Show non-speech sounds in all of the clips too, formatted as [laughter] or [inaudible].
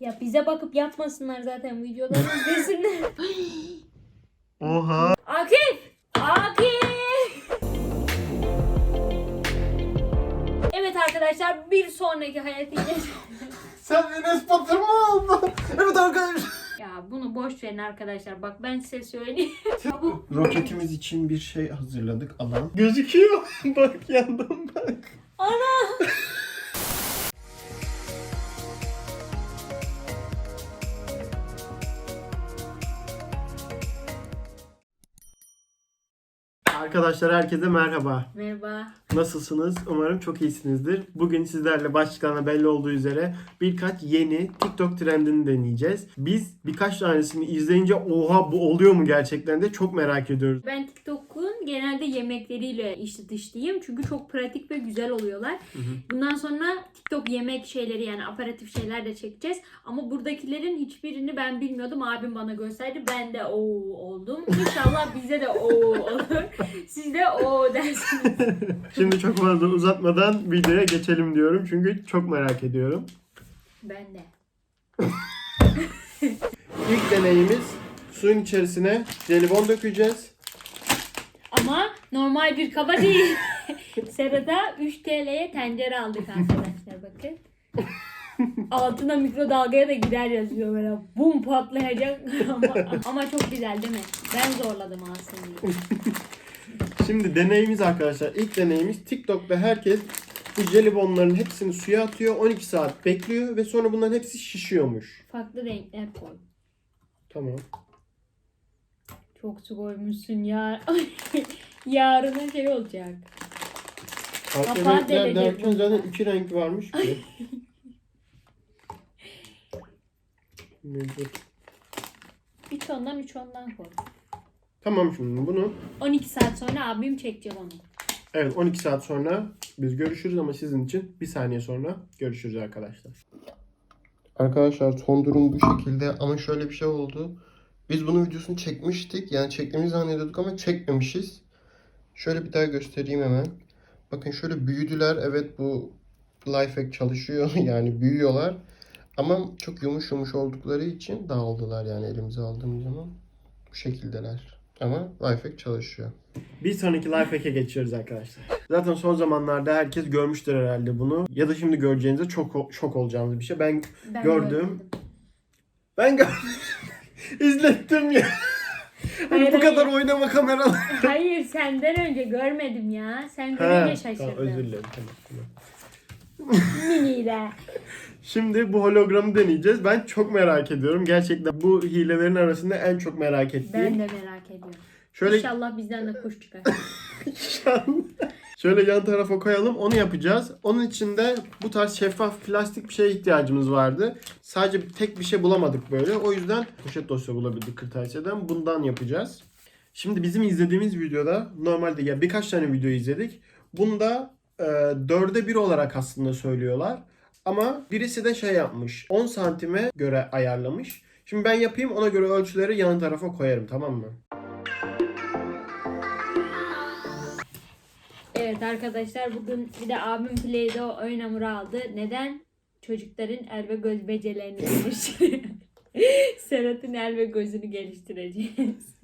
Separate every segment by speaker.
Speaker 1: Ya bize bakıp yapmasınlar zaten videoları [laughs] izlesinler.
Speaker 2: Oha.
Speaker 1: Akif! Akif! Evet arkadaşlar bir sonraki hayat hikayesi. [laughs]
Speaker 2: Sen Enes Batur mu oldun? Evet arkadaşlar.
Speaker 1: ya bunu boş verin arkadaşlar. Bak ben size söyleyeyim. Çabuk.
Speaker 2: Roketimiz için bir şey hazırladık alan. Gözüküyor. [laughs] bak yandan bak.
Speaker 1: Ana!
Speaker 2: Arkadaşlar herkese merhaba.
Speaker 1: Merhaba.
Speaker 2: Nasılsınız? Umarım çok iyisinizdir. Bugün sizlerle başlıklarına belli olduğu üzere birkaç yeni TikTok trendini deneyeceğiz. Biz birkaç tanesini izleyince oha bu oluyor mu gerçekten de çok merak ediyoruz.
Speaker 1: Ben TikTok'un genelde yemekleriyle işte dışlıyım. Çünkü çok pratik ve güzel oluyorlar. Bundan sonra TikTok yemek şeyleri yani aparatif şeyler de çekeceğiz. Ama buradakilerin hiçbirini ben bilmiyordum. Abim bana gösterdi. Ben de o oldum. İnşallah bize de o olur. Siz de o dersiniz. [laughs]
Speaker 2: Şimdi çok fazla uzatmadan videoya geçelim diyorum. Çünkü çok merak ediyorum.
Speaker 1: Ben de. [laughs]
Speaker 2: İlk deneyimiz suyun içerisine jelibon dökeceğiz.
Speaker 1: Ama normal bir kaba değil. [laughs] Serada 3 TL'ye tencere aldık arkadaşlar bakın. Altına mikrodalgaya da gider yazıyor böyle. Bum patlayacak [laughs] ama, ama çok güzel değil mi? Ben zorladım aslında.
Speaker 2: Şimdi deneyimiz arkadaşlar. İlk deneyimiz TikTok'ta herkes bu jelibonların hepsini suya atıyor. 12 saat bekliyor ve sonra bunların hepsi şişiyormuş.
Speaker 1: Farklı renkler koy.
Speaker 2: Tamam.
Speaker 1: Çok su koymuşsun ya. [laughs] Yarına şey olacak.
Speaker 2: Farklı
Speaker 1: Kapağı
Speaker 2: renkler
Speaker 1: delecek
Speaker 2: derken zaten iki renk varmış ki. Mevcut.
Speaker 1: 3 ondan 3 ondan koy.
Speaker 2: Tamam şimdi bunu
Speaker 1: 12 saat sonra abim çekecek onu.
Speaker 2: evet 12 saat sonra biz görüşürüz ama sizin için bir saniye sonra görüşürüz arkadaşlar. Arkadaşlar son durum bu şekilde ama şöyle bir şey oldu. Biz bunun videosunu çekmiştik. Yani çektiğimizi zannediyorduk ama çekmemişiz. Şöyle bir daha göstereyim hemen. Bakın şöyle büyüdüler. Evet bu Lifehack çalışıyor. [laughs] yani büyüyorlar. Ama çok yumuş yumuş oldukları için dağıldılar yani elimize aldığımız zaman. Bu şekildeler. Ama Lifehack çalışıyor. Bir sonraki Lifehack'e geçiyoruz arkadaşlar. Zaten son zamanlarda herkes görmüştür herhalde bunu. Ya da şimdi göreceğinize çok şok olacağınız bir şey. Ben
Speaker 1: Ben
Speaker 2: Gördüm.
Speaker 1: görmedim.
Speaker 2: ben gör- [laughs] izlettim ya. [laughs] Hani
Speaker 1: Hayır,
Speaker 2: bu kadar
Speaker 1: hayır.
Speaker 2: oynama kameralar.
Speaker 1: Hayır senden önce görmedim ya. Sen görünce şaşırdın.
Speaker 2: tamam, özür dilerim. Tamam, tamam.
Speaker 1: Miniyle.
Speaker 2: Şimdi bu hologramı deneyeceğiz. Ben çok merak ediyorum. Gerçekten bu hilelerin arasında en çok merak ettiğim.
Speaker 1: Ben de merak ediyorum.
Speaker 2: Şöyle
Speaker 1: İnşallah bizden de kuş çıkar. [laughs]
Speaker 2: Şöyle yan tarafa koyalım. Onu yapacağız. Onun için de bu tarz şeffaf plastik bir şeye ihtiyacımız vardı. Sadece tek bir şey bulamadık böyle. O yüzden poşet dosya bulabildik kırtasiyeden. Bundan yapacağız. Şimdi bizim izlediğimiz videoda normalde ya birkaç tane video izledik. Bunda e, dörde bir olarak aslında söylüyorlar. Ama birisi de şey yapmış. 10 santime göre ayarlamış. Şimdi ben yapayım ona göre ölçüleri yan tarafa koyarım tamam mı?
Speaker 1: Evet arkadaşlar bugün bir de abim Play-Doh oyun hamuru aldı. Neden? Çocukların el ve göz becerilerini geliştiriyor. [laughs] Serhat'ın el ve gözünü geliştireceğiz.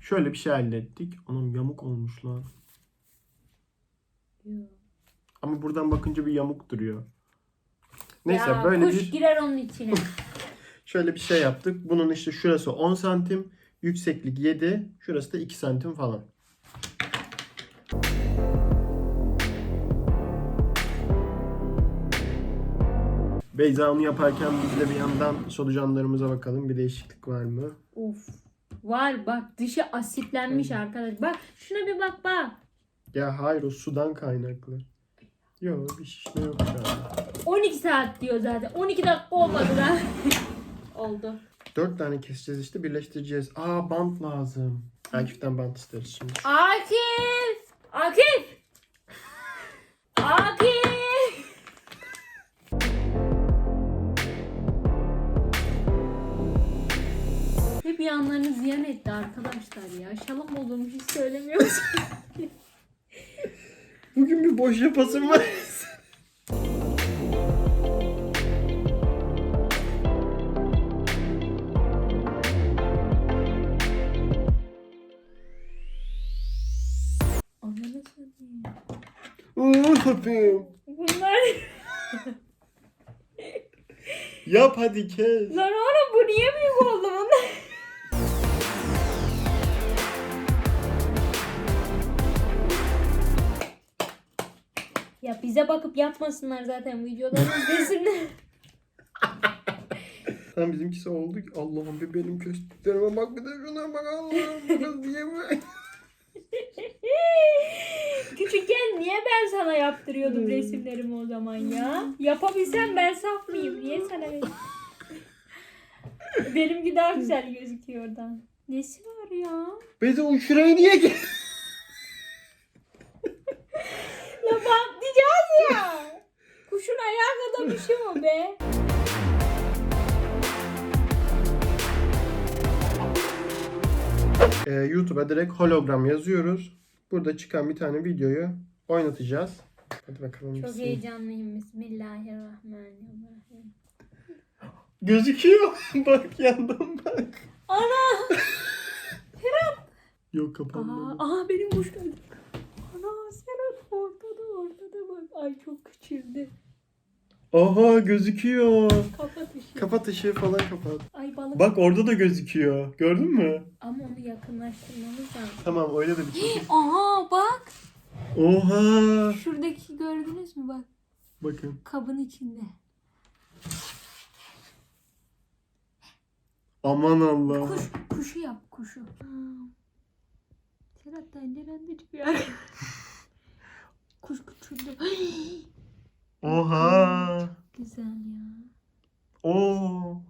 Speaker 2: Şöyle bir şey hallettik. Onun yamuk olmuş lan. Ama buradan bakınca bir yamuk duruyor. Neyse
Speaker 1: ya,
Speaker 2: böyle
Speaker 1: kuş
Speaker 2: bir
Speaker 1: girer onun içine. [laughs]
Speaker 2: şöyle bir şey yaptık. Bunun işte şurası 10 santim, yükseklik 7, şurası da 2 santim falan. Beyza onu yaparken biz de bir yandan solucanlarımıza bakalım. Bir değişiklik var mı?
Speaker 1: Uf. Var bak dışı asitlenmiş arkadaş. Bak şuna bir bak bak.
Speaker 2: Ya hayır o sudan kaynaklı. Yok bir şişme yok şu anda.
Speaker 1: 12 saat diyor zaten. 12 dakika olmadı da. [laughs] Oldu.
Speaker 2: Dört tane keseceğiz işte birleştireceğiz. Aa bant lazım. Akif'ten bant isteriz şimdi.
Speaker 1: Akif! Akif! Akif! Hep yanlarını ziyan etti arkadaşlar ya. Şalım olduğumu hiç söylemiyorsun. [laughs]
Speaker 2: Bugün bir boş yapasım var. [laughs] Allah'ım.
Speaker 1: Bunlar...
Speaker 2: Yap hadi kes.
Speaker 1: Lan oğlum bu niye büyük oldu bunlar? Ya bize bakıp yapmasınlar zaten videoda izlesinler.
Speaker 2: Tam bizimkisi oldu. ki, Allah'ım bir benim köstüklerime bak bir de şuna bak Allah'ım. Bu kız diye mi? [laughs]
Speaker 1: Küçükken niye ben sana yaptırıyordum
Speaker 2: Hmm.
Speaker 1: resimlerimi o zaman ya? Yapabilsem ben saf mıyım? Niye sana ver- Benimki daha güzel gözüküyor oradan. Nesi var ya?
Speaker 2: Beze o şurayı niye ki?
Speaker 1: Ya [laughs] patlayacağız ya. Kuşun ayağı kadar bir şey mi be?
Speaker 2: Ee, YouTube'a direkt hologram yazıyoruz. Burada çıkan bir tane videoyu oynatacağız. Hadi bakalım.
Speaker 1: Çok
Speaker 2: bismillah.
Speaker 1: heyecanlıyım. Bismillahirrahmanirrahim.
Speaker 2: Gözüküyor. [laughs] bak yandan bak.
Speaker 1: Ana!
Speaker 2: Yok
Speaker 1: Aa,
Speaker 2: kapanmadı.
Speaker 1: aha benim kuş geldi. Ana Serhat ortada ortada bak. Ay çok küçüldü.
Speaker 2: Aha gözüküyor.
Speaker 1: Kapat ışığı.
Speaker 2: Kapat ışığı falan kapat.
Speaker 1: Ay balık.
Speaker 2: Bak orada da gözüküyor. Gördün mü?
Speaker 1: Ama onu yakınlaştırmamız lazım.
Speaker 2: Tamam öyle de bir çekim. [gasps]
Speaker 1: Aha bak.
Speaker 2: Oha.
Speaker 1: Şuradaki gördünüz mü bak.
Speaker 2: Bakın.
Speaker 1: Kabın içinde.
Speaker 2: Aman Allah.
Speaker 1: Kuş, kuşu yap kuşu. Serhat tencerende çıkıyor. [laughs] Kuş küçüldü. [gasps]
Speaker 2: Oha.
Speaker 1: Güzel ya.
Speaker 2: Oo.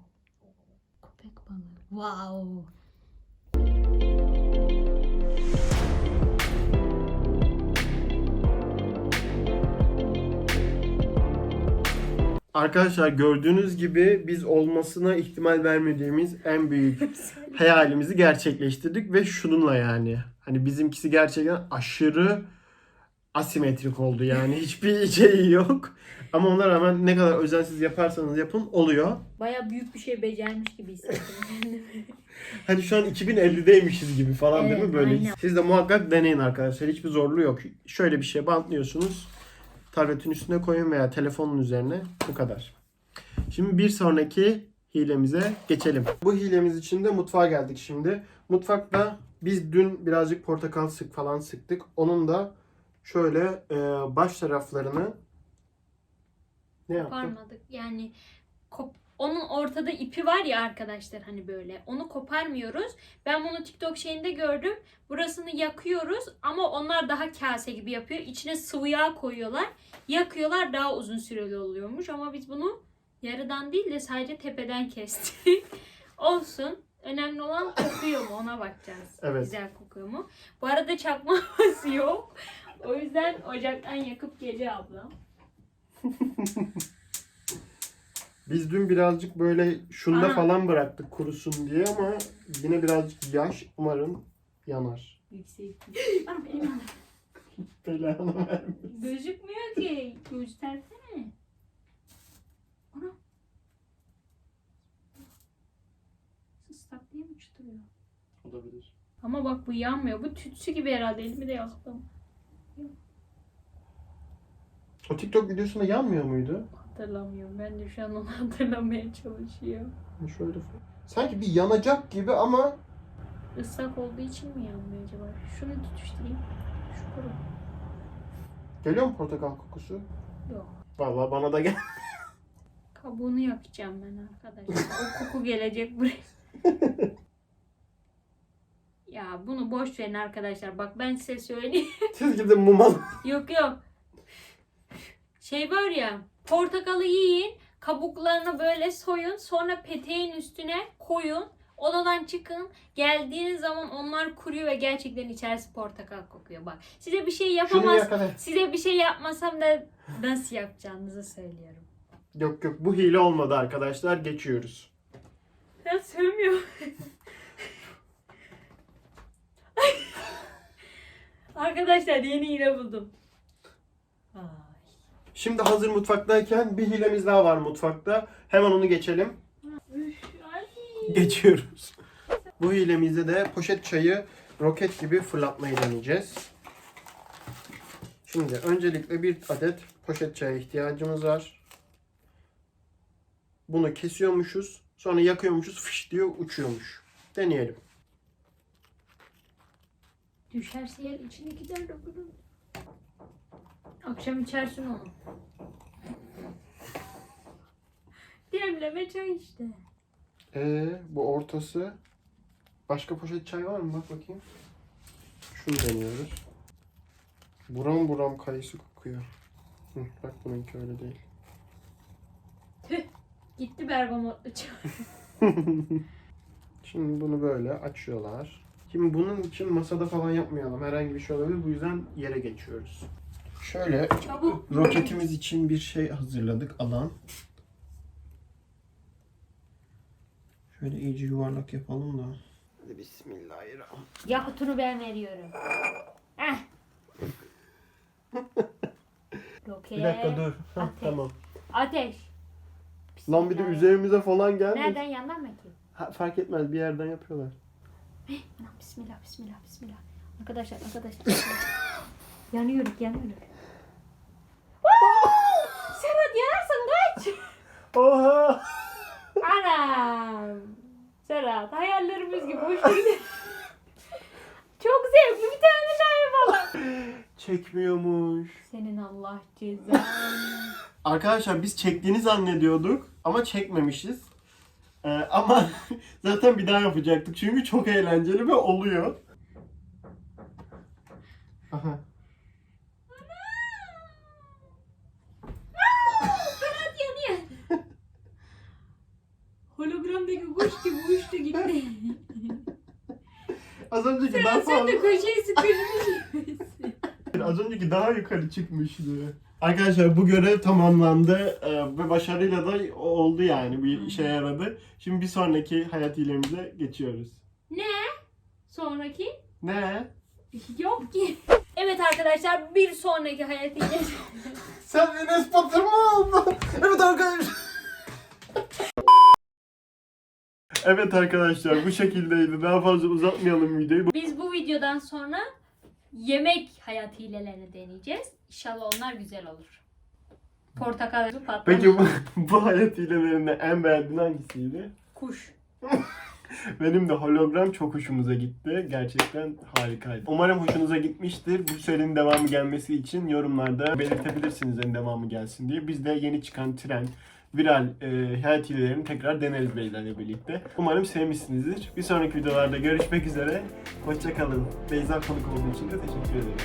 Speaker 1: Köpek balığı. Wow.
Speaker 2: Arkadaşlar gördüğünüz gibi biz olmasına ihtimal vermediğimiz en büyük [laughs] hayalimizi gerçekleştirdik ve şununla yani. Hani bizimkisi gerçekten aşırı asimetrik oldu yani hiçbir [laughs] şeyi yok. Ama ona rağmen ne kadar özensiz yaparsanız yapın oluyor.
Speaker 1: Baya büyük bir şey becermiş gibi hissettim kendimi. [laughs]
Speaker 2: Hani şu an 2050'deymişiz gibi falan değil mi
Speaker 1: Evet,
Speaker 2: böyle?
Speaker 1: aynen.
Speaker 2: Siz de muhakkak deneyin arkadaşlar. Hiçbir zorluğu yok. Şöyle bir şey bantlıyorsunuz. Tabletin üstüne koyun veya telefonun üzerine. Bu kadar. Şimdi bir sonraki hilemize geçelim. Bu hilemiz için de mutfağa geldik şimdi. Mutfakta biz dün birazcık portakal sık falan sıktık. Onun da şöyle e, baş taraflarını ne yaptık?
Speaker 1: Koparmadık. Yani kop onun ortada ipi var ya arkadaşlar hani böyle. Onu koparmıyoruz. Ben bunu TikTok şeyinde gördüm. Burasını yakıyoruz ama onlar daha kase gibi yapıyor. İçine sıvı yağ koyuyorlar. Yakıyorlar daha uzun süreli oluyormuş ama biz bunu yarıdan değil de sadece tepeden kestik. [laughs] Olsun. Önemli olan kokuyor mu ona bakacağız.
Speaker 2: Evet.
Speaker 1: Güzel kokuyor mu? Bu arada çakma [laughs] yok. [laughs] O yüzden ocaktan yakıp geliyor ablam.
Speaker 2: Biz dün birazcık böyle şunda
Speaker 1: Ana.
Speaker 2: falan bıraktık kurusun diye ama yine birazcık yaş umarım yanar.
Speaker 1: Yüksek. Anam elim yandı.
Speaker 2: Belanı vermesin.
Speaker 1: Gözükmüyor ki. Göstersene. Ana. Islak diye mi çıtırıyor?
Speaker 2: Olabilir.
Speaker 1: Ama bak bu yanmıyor. Bu tütsü gibi herhalde. Elimi de yaktım.
Speaker 2: O TikTok videosunda yanmıyor muydu?
Speaker 1: Hatırlamıyorum. Ben de şu an onu [laughs] hatırlamaya çalışıyorum.
Speaker 2: Şöyle sanki bir yanacak gibi ama
Speaker 1: Islak olduğu için mi yanmıyor acaba? Şunu tutuşturayım. Şu kuru.
Speaker 2: geliyor mu portakal kokusu?
Speaker 1: Yok.
Speaker 2: Vallahi bana da gel. [laughs]
Speaker 1: Kabuğunu yakacağım ben arkadaşlar. O koku gelecek buraya. [laughs] ya bunu boş verin arkadaşlar. Bak ben size söyleyeyim. [laughs]
Speaker 2: Siz gidin mum
Speaker 1: yok yok. Şey var ya. Portakalı yiyin. Kabuklarını böyle soyun. Sonra peteğin üstüne koyun. Odadan çıkın. Geldiğiniz zaman onlar kuruyor ve gerçekten içerisi portakal kokuyor. Bak size bir şey yapamaz. Size bir şey yapmasam da nasıl yapacağınızı söylüyorum.
Speaker 2: Yok yok bu hile olmadı arkadaşlar. Geçiyoruz.
Speaker 1: Ya sövmüyor. [laughs] Arkadaşlar yeni hile buldum. Ay.
Speaker 2: Şimdi hazır mutfaktayken bir hilemiz daha var mutfakta. Hemen onu geçelim.
Speaker 1: Üf, ay.
Speaker 2: Geçiyoruz. Bu hilemizde de poşet çayı roket gibi fırlatmayı deneyeceğiz. Şimdi öncelikle bir adet poşet çaya ihtiyacımız var. Bunu kesiyormuşuz. Sonra yakıyormuşuz. Fış diye uçuyormuş. Deneyelim.
Speaker 1: Düşerse yer içine gider de bunun. Akşam içersin onu. Demleme çay işte.
Speaker 2: Ee, bu ortası. Başka poşet çay var mı? Bak bakayım. Şunu deniyoruz. Buram buram kayısı kokuyor. Hı, bak bununki öyle değil.
Speaker 1: Tüh. Gitti bergamotlu çay. [laughs]
Speaker 2: Şimdi bunu böyle açıyorlar. Şimdi bunun için masada falan yapmayalım. Herhangi bir şey olabilir. Bu yüzden yere geçiyoruz. Şöyle
Speaker 1: Çabuk.
Speaker 2: roketimiz için bir şey hazırladık. Alan. Şöyle iyice yuvarlak yapalım da. Hadi bismillahirrahmanirrahim.
Speaker 1: Yakıtını ben veriyorum. Heh. [laughs] Roket.
Speaker 2: Bir dakika dur.
Speaker 1: Ateş.
Speaker 2: tamam.
Speaker 1: Ateş.
Speaker 2: Lan bir de üzerimize falan geldi.
Speaker 1: Nereden yandan mı ki?
Speaker 2: Ha, fark etmez bir yerden yapıyorlar.
Speaker 1: Anam, Bismillah, bismillah, bismillah. Arkadaşlar, arkadaşlar. [coughs] yanıyoruz, yanıyoruz. Serhat yanarsın kaç.
Speaker 2: Oha!
Speaker 1: Anam. Serhat hayallerimiz gibi hoş gidiyor. Çok zevkli bir tane daha yapalım.
Speaker 2: Çekmiyormuş.
Speaker 1: Senin Allah cezanı.
Speaker 2: Arkadaşlar biz çektiğini zannediyorduk ama çekmemişiz. Ee, ama [laughs] zaten bir daha yapacaktık çünkü çok eğlenceli ve oluyor. Aha.
Speaker 1: Serhat yanıyor. Hologramdaki kuş gibi uçtu gitti. [laughs]
Speaker 2: Az önceki daha
Speaker 1: sen
Speaker 2: fazla,
Speaker 1: de sıkışmış gibisin.
Speaker 2: az önceki daha yukarı çıkmıştı. Arkadaşlar bu görev tamamlandı ee, ve başarıyla da oldu yani bir işe yaradı. Şimdi bir sonraki hayat hilemize geçiyoruz.
Speaker 1: Sonraki
Speaker 2: Ne?
Speaker 1: yok ki. Evet arkadaşlar bir sonraki hayat hilesi. [laughs]
Speaker 2: Sen Enes Batur mu oldun? Evet arkadaşlar. evet arkadaşlar bu şekildeydi. Daha fazla uzatmayalım videoyu.
Speaker 1: Biz bu videodan sonra yemek hayat hilelerini deneyeceğiz. İnşallah onlar güzel olur. Portakal patlama.
Speaker 2: Peki bu, [laughs] bu hayat hilelerinde en beğendiğin hangisiydi?
Speaker 1: kuş. [laughs]
Speaker 2: Benim de hologram çok hoşumuza gitti. Gerçekten harikaydı. Umarım hoşunuza gitmiştir. Bu serinin devamı gelmesi için yorumlarda belirtebilirsiniz en devamı gelsin diye. Biz de yeni çıkan trend, viral e, hayat hilelerini tekrar deneriz Beyza'yla birlikte. Umarım sevmişsinizdir. Bir sonraki videolarda görüşmek üzere. Hoşçakalın. Beyza konuk olduğu için de teşekkür ederim.